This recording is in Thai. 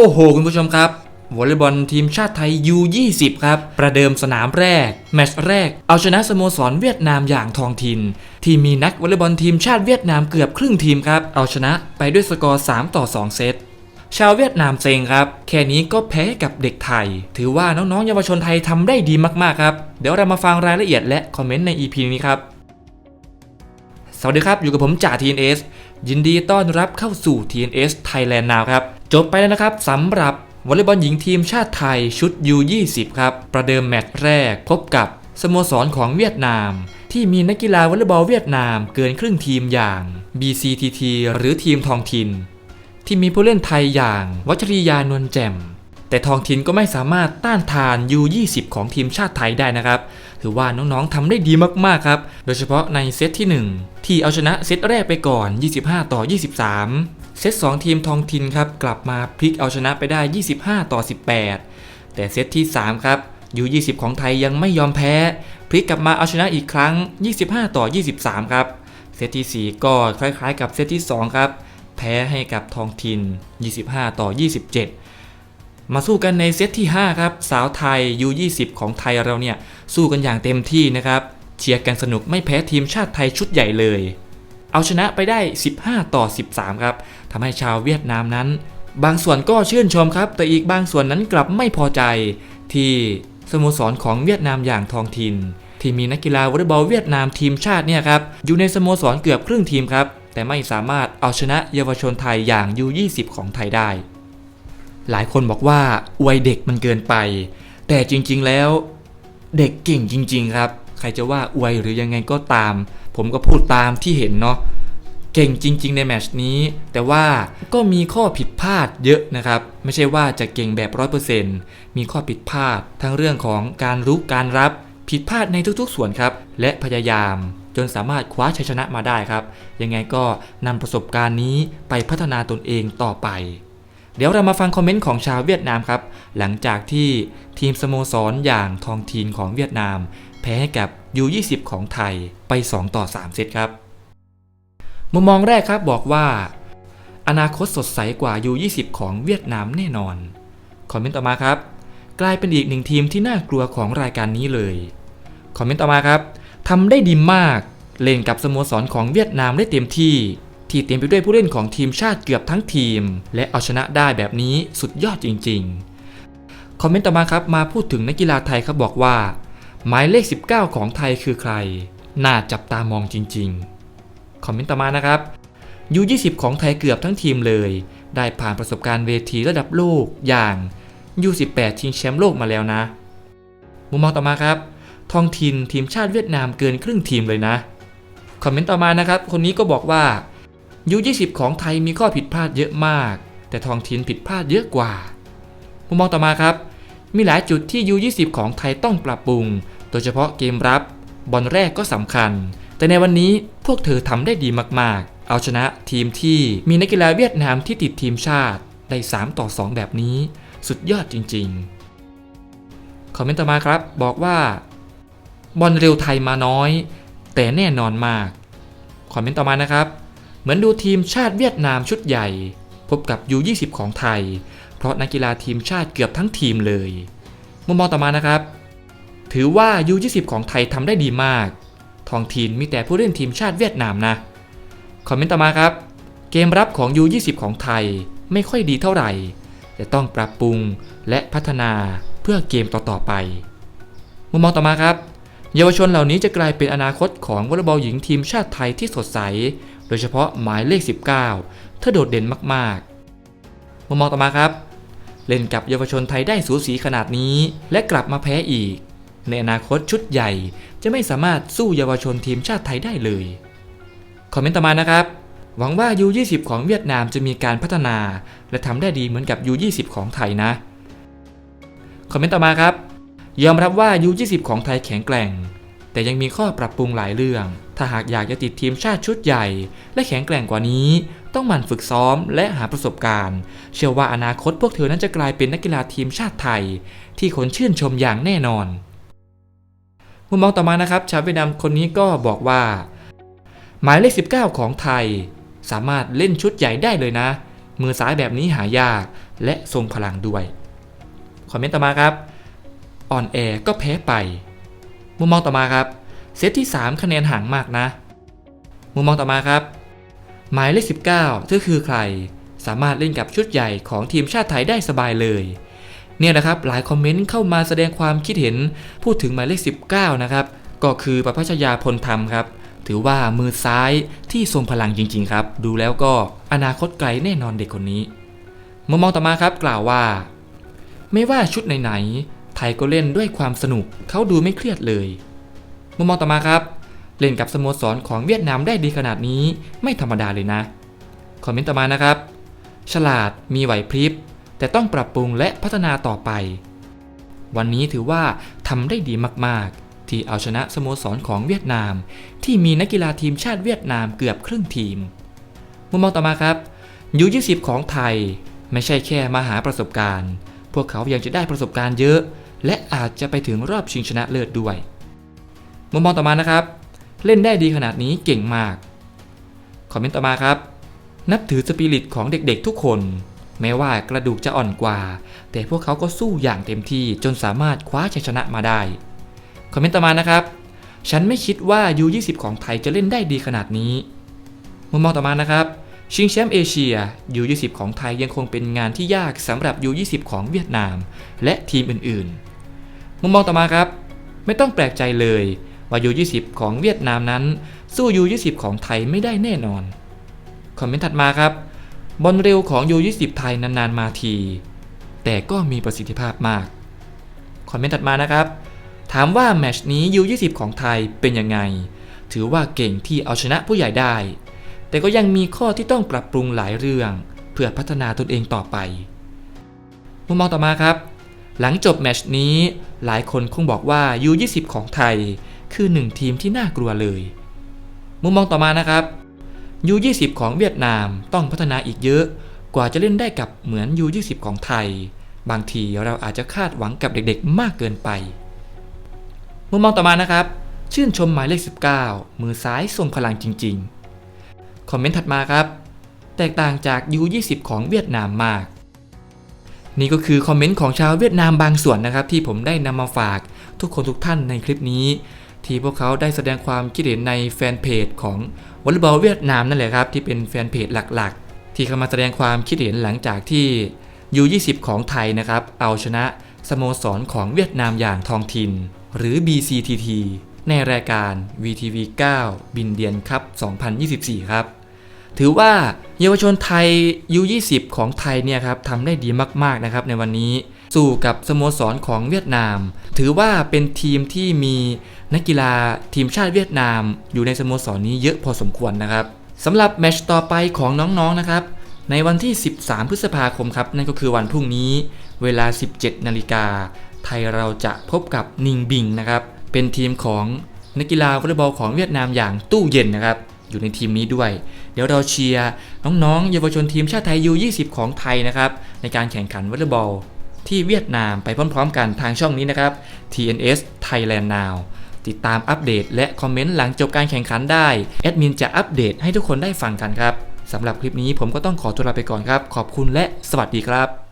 โอ้โห คุณผู้ชมครับวอลเลย์บอลทีมชาติไทย U20 ครับ ประเดิมสนามแรก แมตช์แรก เอาชนะสโมสรเวียดนามอย่างทองทิน ที่มีนักวอลเลย์บอลทีมชาติเวียดนามเกือบครึ่งทีมครับ เอาชนะไปด้วยสกอร์ 3 ต่อ 2 เซต ชาวเวียดนามเซ็งครับ แค่นี้ก็แพ้กับเด็กไทย ถือว่าน้องๆเยาวชนไทยทำได้ดีมากๆครับ เดี๋ยวเรามาฟังรายละเอียดและคอมเมนต์ใน EP นี้ครับ สวัสดีครับ อยู่กับผมจ่า TNS ยินดีต้อนรับเข้าสู่ TNS Thailand Now ครับ จบไปแล้วนะครับสำหรับวอลเลย์บอลหญิงทีมชาติไทยชุด U20 ครับ ประเดิมแมตช์แรกพบกับสโมสรของเวียดนาม ที่มีนักกีฬาวอลเลย์บอลเวียดนามเกินครึ่งทีมอย่าง BCTT หรือทีมทองทิน ที่มีผู้เล่นไทยอย่างวัชริยานวลแจ่ม แต่ทองทินก็ไม่สามารถต้านทาน U20 ของทีมชาติไทยได้นะครับ ถือว่าน้องๆทำได้ดีมากๆครับ โดยเฉพาะในเซตที่ 1 ที่เอาชนะเซตแรกไปก่อน 25 ต่อ 23 เซต2ทีมทองทินครับกลับมาพลิกเอาชนะไปได้ 25 ต่อ 18 แต่เซตที่ 3 ครับ U20 ของไทยยังไม่ยอมแพ้ พลิกกลับมาเอาชนะอีกครั้ง 25 ต่อ 23 ครับ เซตที่ 4 ก็คล้ายๆ กับเซตที่ 2 ครับ แพ้ให้กับทองทิน 25 ต่อ 27 มาสู้กันในเซตที่ 5 ครับ สาวไทย U20 ของไทยเราเนี่ย สู้กันอย่างเต็มที่นะครับ เชียร์กันสนุกไม่แพ้ทีมชาติไทยชุดใหญ่เลย เอาชนะไปได้ 15 ต่อ 13 ครับทำให้ชาวเวียดนามนั้น บางส่วนก็ชื่นชมครับ แต่อีกบางส่วนนั้นกลับไม่พอใจ ที่สโมสรของเวียดนามอย่างทองทิน ที่มีนักกีฬาวอลเลย์บอลเวียดนามทีมชาติเนี่ยครับอยู่ในสโมสรเกือบครึ่งทีมครับแต่ไม่สามารถเอาชนะเยาวชนไทยอย่าง U20 ของไทยได้ หลายคนบอกว่าอวยเด็กมันเกินไป แต่จริงๆแล้วเด็กเก่งจริง ๆ ครับ ใครจะว่าอวยหรือยังไงก็ตาม ผมก็พูดตามที่เห็นเนาะเก่งจริง ๆ ในแมชนี้ แต่ว่าก็มีข้อผิดพลาดเยอะนะครับ ไม่ใช่ว่าจะเก่งแบบ100%มีข้อผิดพลาด ทั้งเรื่องของการรุกการรับผิดพลาดในทุกๆ ส่วนครับ และพยายามจนสามารถคว้าชัยชนะมาได้ครับ ยังไงก็นำประสบการณ์นี้ไปพัฒนาตนเองต่อไป เดี๋ยวเรามาฟังคอมเมนต์ของชาวเวียดนามครับ หลังจากที่ทีมสโมสรอย่างทองทีนของเวียดนาม แพ้ให้กับ U20 ของไทยไป 2 ต่อ 3 เซตครับ มุมมองแรกครับบอกว่า อนาคตสดใสกว่า U20 ของเวียดนามแน่นอน คอมเมนต์ต่อมาครับ กลายเป็นอีกหนึ่งทีมที่น่ากลัวของรายการนี้เลย คอมเมนต์ต่อมาครับทำได้ดีมาก เล่นกับสโมสรของเวียดนามได้เต็มที่ ที่เต็มไปด้วยผู้เล่นของทีมชาติเกือบทั้งทีม และเอาชนะได้แบบนี้สุดยอดจริง ๆ คอมเมนต์ต่อมาครับมาพูดถึงนักกีฬาไทยครับบอกว่า หมายเลข 19 ของไทยคือใคร น่าจับตามองจริงๆ คอมเมนต์ต่อมานะครับ U20 ของไทยเกือบทั้งทีมเลย ได้ผ่านประสบการณ์เวทีระดับโลกอย่าง U18 ชิงแชมป์โลกมาแล้วนะ มุมมองต่อมาครับ ทองทินทีมชาติเวียดนามเกินครึ่งทีมเลยนะ คอมเมนต์ต่อมานะครับ คนนี้ก็บอกว่า U20 ของไทยมีข้อผิดพลาดเยอะมาก แต่ทองทินผิดพลาดเยอะกว่า มุมมองต่อมาครับ มีหลายจุดที่ U20 ของไทยต้องปรับปรุง โดยเฉพาะเกมรับบอลแรกก็สำคัญ แต่ในวันนี้พวกเธอทำได้ดีมากๆ เอาชนะทีมที่มีนักกีฬาเวียดนามที่ติดทีมชาติได้ 3 ต่อ 2 แบบนี้ สุดยอดจริงๆ คอมเมนต์ต่อมาครับบอกว่า บอลเร็วไทยมาน้อย แต่แน่นอนมาก คอมเมนต์ต่อมานะครับ เหมือนดูทีมชาติเวียดนามชุดใหญ่ พบกับ U20 ของไทย เพราะนักกีฬาทีมชาติเกือบทั้งทีมเลย มุมมองต่อมานะครับ ถือว่า U20 ของไทยทำได้ดีมาก ทองทีนมีแต่ผู้เล่นทีมชาติเวียดนามนะ คอมเมนต์ต่อมาครับ เกมรับของ U20 ของไทยไม่ค่อยดีเท่าไหร่แต่ต้องปรับปรุงและพัฒนาเพื่อเกมต่อๆไป มุมมองต่อมาครับ เยาวชนเหล่านี้จะกลายเป็นอนาคตของวอลเลย์บอลหญิงทีมชาติไทยที่สดใส โดยเฉพาะหมายเลข 19เธอโดดเด่นมากๆ มุมมองต่อมาครับ เล่นกับเยาวชนไทยได้สูสีขนาดนี้ และกลับมาแพ้อีก ในอนาคตชุดใหญ่ จะไม่สามารถสู้เยาวชนทีมชาติไทยได้เลย คอมเมนต์ต่อมานะครับ หวังว่า U20 ของเวียดนามจะมีการพัฒนา และทำได้ดีเหมือนกับ U20 ของไทยนะ คอมเมนต์ต่อมาครับ ยอมรับว่า U20 ของไทยแข็งแกร่ง แต่ยังมีข้อปรับปรุงหลายเรื่อง ถ้าหากอยากจะติดทีมชาติชุดใหญ่ และแข็งแกร่งกว่านี้ต้องหมั่นฝึกซ้อมและหาประสบการณ์ เชื่อว่าอนาคตพวกเธอนั้นจะกลายเป็นนักกีฬาทีมชาติไทย ที่คนชื่นชมอย่างแน่นอน มุมมองต่อมานะครับ ชาวเวียดนามคนนี้ก็บอกว่า หมายเลข 19 ของไทย สามารถเล่นชุดใหญ่ได้เลยนะ มือซ้ายแบบนี้หายาก และทรงพลังด้วย คอมเมนต์ต่อมาครับ อ่อนแอก็แพ้ไป มุมมองต่อมาครับ เซตที่ 3 คะแนนห่างมากนะ มุมมองต่อมาครับ หมายเลข 19เธอคือใคร สามารถเล่นกับชุดใหญ่ของทีมชาติไทยได้สบายเลย เนี่ยนะครับหลายคอมเมนต์เข้ามาแสดงความคิดเห็นพูดถึงหมายเลข 19 นะครับ ก็คือประพัชยาพลธรรมครับ ถือว่ามือซ้ายที่ทรงพลังจริง ๆ ครับ ดูแล้วก็อนาคตไกลแน่นอนเด็กคนนี้มุมมองต่อมาครับกล่าวว่า ไม่ว่าชุดไหนๆไทยก็เล่นด้วยความสนุกเขาดูไม่เครียดเลยมุมมองต่อมาครับ เล่นกับสโมสรของเวียดนามได้ดีขนาดนี้ไม่ธรรมดาเลยนะ คอมเมนต์ต่อมานะครับ ฉลาดมีไหวพริบ แต่ต้องปรับปรุงและพัฒนาต่อไป วันนี้ถือว่าทำได้ดีมากๆ ที่เอาชนะสโมสรของเวียดนาม ที่มีนักกีฬาทีมชาติเวียดนามเกือบครึ่งทีม มุมมองต่อมาครับยู20ของไทยไม่ใช่แค่มาหาประสบการณ์ พวกเขายังจะได้ประสบการณ์เยอะ และอาจจะไปถึงรอบชิงชนะเลิศด้วย มุมมองต่อมานะครับ เล่นได้ดีขนาดนี้เก่งมาก คอมเมนต์ต่อมาครับ นับถือสปิริตของเด็กๆทุกคน แม้ว่ากระดูกจะอ่อนกว่า แต่พวกเขาก็สู้อย่างเต็มที่จนสามารถคว้าชัยชนะมาได้ คอมเมนต์ต่อมานะครับ ฉันไม่คิดว่า U20 ของไทยจะเล่นได้ดีขนาดนี้ มุมมองต่อมานะครับ ชิงแชมป์เอเชีย U20 ของไทยยังคงเป็นงานที่ยากสำหรับ U20 ของเวียดนาม และทีมอื่นๆ มุมมองต่อมาครับ ไม่ต้องแปลกใจเลยว่า U20 ของเวียดนามนั้น สู้ U20 ของไทยไม่ได้แน่นอน คอมเมนต์ถัดมาครับ บอลเร็วของ U20 ไทยนานๆมาที แต่ก็มีประสิทธิภาพมาก คอมเมนต์ถัดมานะครับ ถามว่าแมชนี้ U20 ของไทยเป็นยังไง ถือว่าเก่งที่เอาชนะผู้ใหญ่ได้ แต่ก็ยังมีข้อที่ต้องปรับปรุงหลายเรื่อง เพื่อพัฒนาตนเองต่อไป มุมมองต่อมาครับ หลังจบแมชนี้ หลายคนคงบอกว่า U20 ของไทย คือหนึ่งทีมที่น่ากลัวเลย มุมมองต่อมานะครับ U20 ของเวียดนามต้องพัฒนาอีกเยอะ กว่าจะเล่นได้กับเหมือน U20 ของไทย บางทีเราอาจจะคาดหวังกับเด็กๆมากเกินไป มุมมองต่อมานะครับ ชื่นชมหมายเลข 19 มือซ้ายทรงพลังจริง ๆ คอมเมนต์ถัดมาครับ แตกต่างจาก U20 ของเวียดนามมากนี่ก็คือคอมเมนต์ของชาวเวียดนามบางส่วนนะครับ ที่ผมได้นำมาฝากทุกคนทุกท่านในคลิปนี้ ที่พวกเขาได้แสดงความคิดเห็นในแฟนเพจของวอลเลย์บอลเวียดนามนั่นแหละครับ ที่เป็นแฟนเพจหลักๆ ที่เข้ามาแสดงความคิดเห็นหลังจากที่ยู20 ของไทยนะครับ เอาชนะสโมสรของเวียดนามอย่างทองทิน หรือ BCTT ในรายการ VTV 9 บินเดียนคัพ2024 ครับ ถือว่าเยาวชนไทย U20 ของไทยเนี่ยครับทำได้ดีมากๆนะครับในวันนี้ สู้กับสโมสรของเวียดนาม ถือว่าเป็นทีมที่มีนักกีฬาทีมชาติเวียดนาม อยู่ในสโมสรนี้เยอะพอสมควรนะครับสำหรับแมชต่อไปของน้องๆนะครับ ในวันที่ 13 พฤษภาคมครับนั่นก็คือวันพรุ่งนี้เวลา 17 นาฬิกาไทยเราจะพบกับนิงบิงนะครับเป็นทีมของนักกีฬาวอลเลย์บอลของเวียดนามอย่างตู้เย็นนะครับอยู่ในทีมนี้ด้วย ดี๋ยวเราเชียร์น้องๆ เยาวชนทีมชาติไทยยู20 ของไทยนะครับในการแข่งขันวอลเลย์บอล ที่เวียดนามไปพร้อมๆ กันทางช่องนี้นะครับ TNS Thailand Now ติดตามอัปเดตและคอมเมนต์หลังจบการแข่งขันได้ แอดมินจะอัปเดตให้ทุกคนได้ฟังกันครับสำหรับคลิปนี้ผมก็ต้องขอตัวลาไปก่อนครับ ขอบคุณและสวัสดีครับ